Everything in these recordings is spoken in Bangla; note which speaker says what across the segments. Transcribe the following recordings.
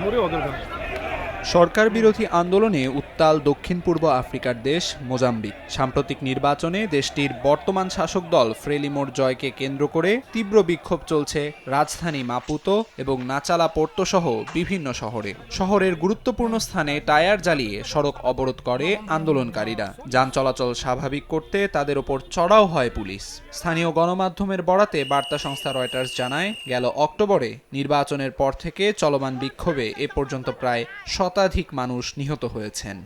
Speaker 1: 모래 어딜 가?
Speaker 2: সরকার বিরোধী আন্দোলনে উত্তাল দক্ষিণ পূর্ব আফ্রিকার দেশ মোজাম্বিক। সাম্প্রতিক নির্বাচনে দেশটির বর্তমান শাসক দল ফ্রেলিমোর জয়কে কেন্দ্র করে তীব্র বিক্ষোভ চলছে রাজধানী মাপুতো এবং নাচালা পোর্তো সহ বিভিন্ন শহরে। শহরের গুরুত্বপূর্ণ স্থানে টায়ার জ্বালিয়ে সড়ক অবরোধ করে আন্দোলনকারীরা। যান চলাচল স্বাভাবিক করতে তাদের ওপর চড়াও হয় পুলিশ। স্থানীয় গণমাধ্যমের বরাতে বার্তা সংস্থা রয়টার্স জানায়, গেল অক্টোবরে নির্বাচনের পর থেকে চলমান বিক্ষোভে এ পর্যন্ত প্রায় শতাধিক মানুষ নিহত হয়েছেন।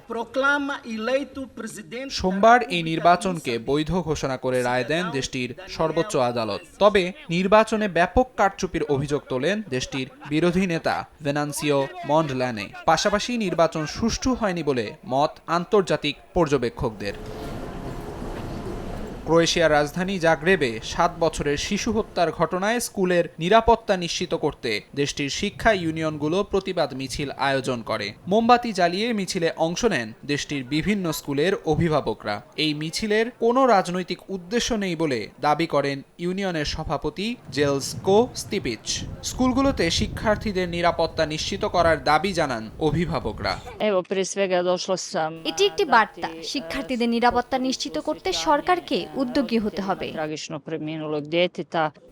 Speaker 2: সোমবার এই নির্বাচনকে বৈধ ঘোষণা করে রায় দেন দেশটির সর্বোচ্চ আদালত। তবে নির্বাচনে ব্যাপক কারচুপির অভিযোগ তোলেন দেশটির বিরোধী নেতা ভেনান্সিও মন্ডল্যানে পাশাপাশি নির্বাচন সুষ্ঠু হয়নি বলে মত আন্তর্জাতিক পর্যবেক্ষকদের। ক্রোয়েশিয়ার রাজধানী জাগ্রেবে সাত বছরের শিশু হত্যার ঘটনায় স্কুলের নিরাপত্তা নিশ্চিত করতে দেশটির শিক্ষা ইউনিয়নগুলো প্রতিবাদ মিছিল আয়োজন করে। মোমবাতি জ্বালিয়ে মিছিলে অংশ নেন দেশটির বিভিন্ন স্কুলের অভিভাবকরা। এই মিছিলের কোনো রাজনৈতিক উদ্দেশ্য নেই বলে দাবি করেন ইউনিয়নের সভাপতি জেলসকো স্তিপিচ। স্কুলগুলোতে শিক্ষার্থীদের নিরাপত্তা নিশ্চিত করার দাবি জানান অভিভাবকরা.
Speaker 3: এটি একটি বার্তা। শিক্ষার্থীদের নিরাপত্তা নিশ্চিত করতে সরকারকে উদ্যোগী হতে হবে.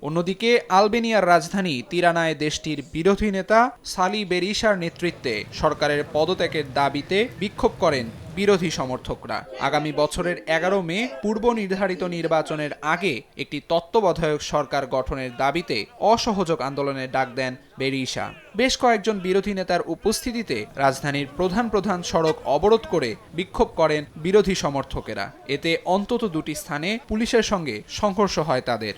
Speaker 2: অন্যদিকে আলবেনিয়ার রাজধানী তিরানায় দেশটির বিরোধী নেতা সালি বেরিসার নেতৃত্বে সরকারের পদত্যাগের দাবিতে বিক্ষোভ করেন বিরোধী সমর্থকরা। আগামী বছরের এগারো মে পূর্ব নির্ধারিত নির্বাচনের আগে একটি তত্ত্বাবধায়ক সরকার গঠনের দাবিতে অসহযোগ আন্দোলনের ডাক দেন বেরিশা বেশ কয়েকজন বিরোধী নেতার উপস্থিতিতে রাজধানীর প্রধান প্রধান সড়ক অবরোধ করে বিক্ষোভ করেন বিরোধী সমর্থকেরা। এতে অন্তত দুটি স্থানে পুলিশের সঙ্গে সংঘর্ষ হয় তাদের।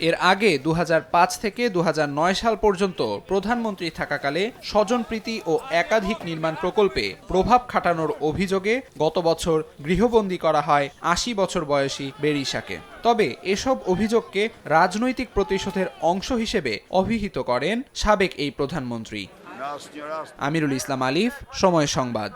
Speaker 2: এর আগে দু হাজার পাঁচ থেকে দু হাজার নয় সাল পর্যন্ত প্রধানমন্ত্রী থাকাকালে স্বজনপ্রীতি ও একাধিক নির্মাণ প্রকল্পে প্রভাব খাটানোর অভিযোগে গত বছর গৃহবন্দী করা হয় আশি বছর বয়সী বেরিশাকে। তবে এসব অভিযোগকে রাজনৈতিক প্রতিশোধের অংশ হিসেবে অভিহিত করেন সাবেক এই প্রধানমন্ত্রী। আমিরুল ইসলাম আলিফ সময় সংবাদ।